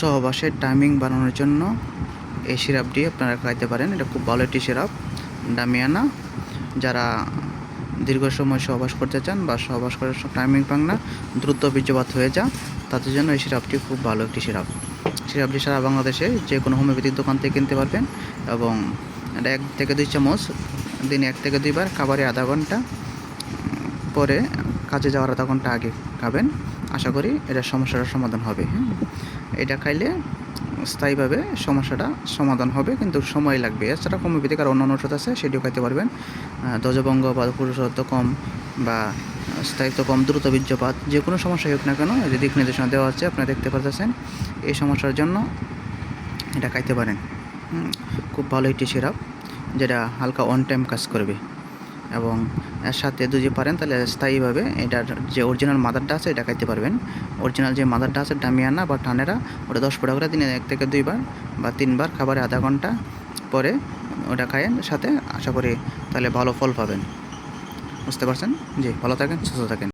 সহবাসের টাইমিং বানানোর জন্য এই সিরাপটি আপনারা খাইতে পারেন। এটা খুব ভালো একটি সিরাপ। ডামিয়ানা যারা দীর্ঘ সময় সহবাস করতে চান বা সহবাস করার টাইমিং পান না, দ্রুত বীর্যপাত হয়ে যা। তাদের জন্য এই সিরাপটি খুব ভালো একটি সিরাপ। সিরাপটি সারা বাংলাদেশে যে কোনো হোমিওপ্যাথিক দোকান থেকে কিনতে পারবেন এবং এটা এক থেকে দুই চামচ, দিনে এক থেকে দুইবার খাবারে আধা ঘণ্টা পরে কাজে যাওয়ার আধা ঘণ্টা আগে খাবেন। আশা করি এটা সমস্যাটার সমাধান হবে হ্যাঁ। এটা খাইলে স্থায়ীভাবে সমস্যাটা সমাধান হবে, কিন্তু সময় লাগবে। এছাড়া হোমিওপ্যাথিক আর অন্যান্য ওষুধ আছে, সেটিও খাইতে পারবেন। ধ্বজভঙ্গ বা পুরুষত্ব কম বা স্থায়িত্ব কম, দ্রুত বীর্যপাত যে কোনো সমস্যাই হোক না কেন যে দিক নির্দেশনা দেওয়া আছে, আপনারা দেখতে পাচ্ছেন এই সমস্যার জন্য এটা খাইতে পারেন। খুব ভালো একটি সিরাপ, যেটা হালকা অন টাইম কাজ করবে। এবং এর সাথে যদি পারেন তাহলে স্থায়ীভাবে এটার যে অরিজিনাল মাদারটা আছে, এটা খাইতে পারবেন। অরিজিনাল যে মাদারটা আছে, ডামিয়ানা বা টানেরা ওটা দশ ফোটা করে দিনে এক থেকে দুইবার বা তিনবার খাবারে আধা ঘণ্টা পরে ওটা খায়েন সাথে আশা করি তাহলে ভালো ফল পাবেন। বুঝতে পারছেন? জি, ভালো থাকেন, সুস্থ থাকেন।